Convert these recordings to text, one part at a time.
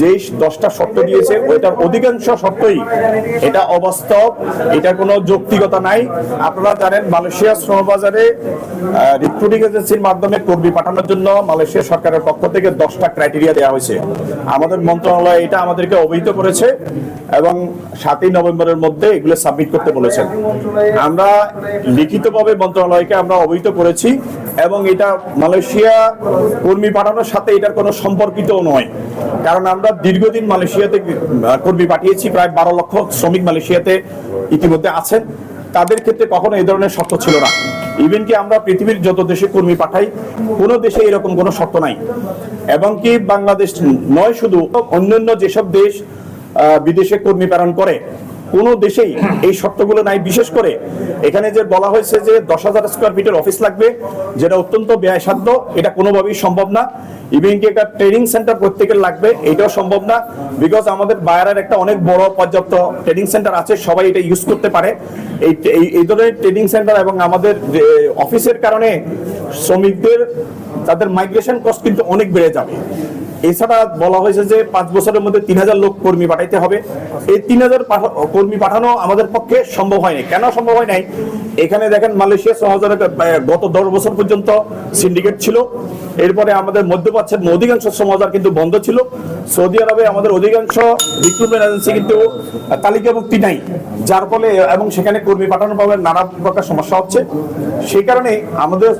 যেই দশটা শর্ত দিয়েছে, ওইটার অধিকাংশ শর্তই এটা অবাস্তব, এটা কোনো যৌক্তিকতা নাই। আপনারা জানেন, মালয়েশিয়া শ্রমবাজারে রিক্রুটিং এজেন্সির মাধ্যমে কর্মী পাঠানোর জন্য মালয়েশিয়া সরকারের পক্ষ থেকে দশটা ক্রাইটেরিয়া দেওয়া হয়েছে। আমাদের মন্ত্রণালয় এটা আমাদেরকে অবহিত করেছে এবং সাতই নভেম্বরের মধ্যে এগুলো সাবমিট করতে বলেছেন। আমরা লিখিতভাবে মন্ত্রণালয়কে আমরা অবহিত করেছি। এবং এটা মালয়েশিয়া কর্মী পাঠানোর সাথে এটার কোনো সম্পর্কিত নয়। কারণ আমরা দীর্ঘদিন মালয়েশিয়াতে কর্মী পাঠিয়েছি, প্রায় বারো লক্ষ শ্রমিক মালয়েশিয়াতে ইতিমধ্যে আছেন। তাদের ক্ষেত্রে কখনো এই ধরনের শর্ত ছিল না। ইভেন কি আমরা পৃথিবীর যত দেশে কর্মী পাঠাই, কোনো দেশে এরকম কোনো শর্ত নাই। এবং কি বাংলাদেশ নয় শুধু, অন্যান্য যেসব দেশ বিদেশে কর্মী প্রেরণ করে কোনো দেশেই এই শর্তগুলো নাই। বিশেষ করে এখানে যে বলা হয়েছে যে দশ হাজার স্কোয়ার ফিটের অফিস লাগবে, যেটা অত্যন্ত ব্যয়সাধ্য, এটা কোনোভাবেই সম্ভব না। ইভেন কি একটা ট্রেনিং সেন্টার প্রত্যেকের লাগবে, এটাও সম্ভব না। বিকজ আমাদের বায়ারের একটা অনেক বড় পর্যাপ্ত ট্রেনিং সেন্টার আছে, সবাই এটা ইউজ করতে পারে। এই, এই- এই ধরনের ট্রেনিং সেন্টার এবং আমাদের অফিসের কারণে শ্রমিকদের, তাদের মাইগ্রেশন কস্ট কিন্তু অনেক বেড়ে যাবে। এছাড়া বলা হয়েছে যে পাঁচ বছরের মধ্যে তিন হাজার লোক কর্মী পাঠাইতে হবে। এই তিন হাজার কর্মী পাঠানো আমাদের পক্ষে সম্ভব হয়নি। কেন সম্ভব হয় নাই? এখানে দেখেন মালয়েশিয়া সহজরে গত দশ বছর পর্যন্ত সিন্ডিকেট ছিল। এরপরে আমাদের মধ্যপ্রাচ্যের অধিকাংশ সমাজার কিন্তু বন্ধ ছিল। সৌদি আরবে আমাদের অধিকাংশ রিক্রুটমেন্ট এজেন্সি কিন্তু তালিকাভুক্তি নাই। যার ফলে, এবং সেখানে কর্মী পাঠানোর পাবে নানা প্রকার সমস্যা হচ্ছে। সেই কারণে আমাদের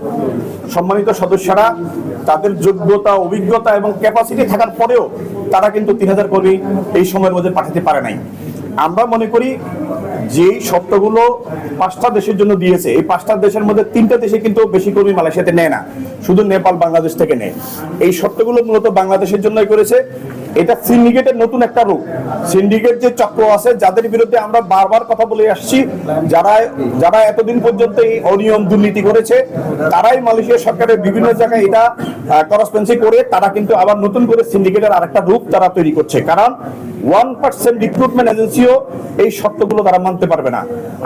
সম্মানিত সদস্যরা তাদের যোগ্যতা, অভিজ্ঞতা এবং ক্যাপাসিটি থাকার পরেও তারা কিন্তু তিন হাজার কর্মী এই সময়ের মধ্যে পাঠাতে পারে নাই। আমরা মনে করি যেই শর্তগুলো পাঁচটা দেশের জন্য দিয়েছে, এই পাঁচটা দেশের মধ্যে তিনটা দেশে কিন্তু বেশি কর্মী মালয়েশিয়াতে নেয় না। শুধু নেপাল, বাংলাদেশ থেকে নেয়। এই শর্তগুলো মূলত বাংলাদেশের জন্যই করেছে। এটা সিন্ডিকেটের নতুন একটা রূপ। সিন্ডিকেট যে চক্র আছে, যাদের বিরুদ্ধে আমরা বারবার কথা বলে আসছি, যারা যারা এতদিন পর্যন্ত এই অনিয়ম দুর্নীতি করেছে, তারাই মালয়েশিয়া সরকারের বিভিন্ন জায়গায় এটা করসপেন্সি করে, তারা কিন্তু আবার নতুন করে সিন্ডিকেটের আরেকটা রূপ তারা তৈরি করছে। কারণ ওয়ান পার্সেন্ট রিক্রুটমেন্ট এজেন্সিও এই শর্তগুলো তারা মানতে পারবে না।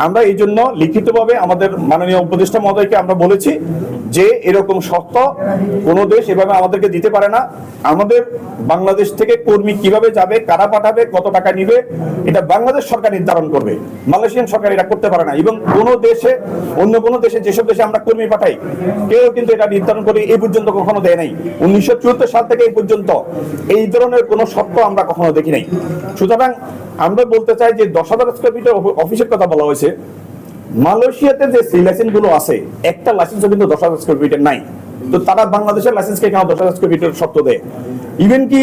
আমরা এই জন্য লিখিতভাবে আমাদের মাননীয় উপদেষ্টা মহোদয়কে আমরা বলেছি যে এরকম শর্ত কোনো দেশ এভাবে আমাদেরকে দিতে পারে না। আমাদের বাংলাদেশ থেকে কর্মী কীভাবে যাবে, কারা পাঠাবে, কত টাকা নিবে, এটা বাংলাদেশ সরকার নির্ধারণ করবে। মালয়েশিয়ান সরকার এটা করতে পারে না। এবং কোন দেশে, অন্য কোন দেশে যেসব দেশে আমরা কর্মী পাঠাই, কেউ কিন্তু এটা নির্ধারণ করে এই পর্যন্ত কখনো দেয় নাই। উনিশশো সাল থেকে এই পর্যন্ত এই ধরনের কোনো শর্ত আমরা কখনো দেখি নাই। সুতরাং আমরা বলতে চাই যে দশ হাজার স্কোয়ার ফিটের অফিসের কথা বলা হয়েছে। মালয়েশিয়াতে যে লাইসেন্সগুলো আছে, একটা লাইসেন্সও কিন্তু দশ হাজার স্কোয়ার ফিটের নাই। তো তারা বাংলাদেশের লাইসেন্সকে কেন দশ হাজার স্কোয়ার ফিটের শর্ত দেয়? ইভেন কি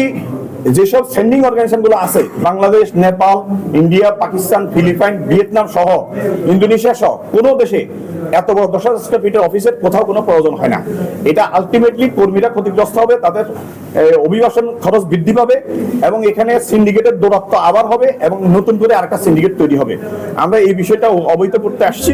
যেসব সেন্ডিং অর্গানাইজেশনগুলো আছে, Bangladesh, Nepal, India, Pakistan, Philippines, Vietnam সহ, ইন্দোনেশিয়া সহ, কোনো দেশে এত বড় দশ হাজার স্কোয়ার ফিটের অফিসের কোথাও কোনো প্রয়োজন হয় না। এটা আলটিমেটলি কর্মীরা ক্ষতিগ্রস্ত হবে, তাদের অভিবাসন খরচ বৃদ্ধি পাবে এবং এখানে সিন্ডিকেটের দৌরাত্ম আবার হবে এবং নতুন করে আরেকটা সিন্ডিকেট তৈরি হবে। আমরা এই বিষয়টা অবহিত করতে আসছি।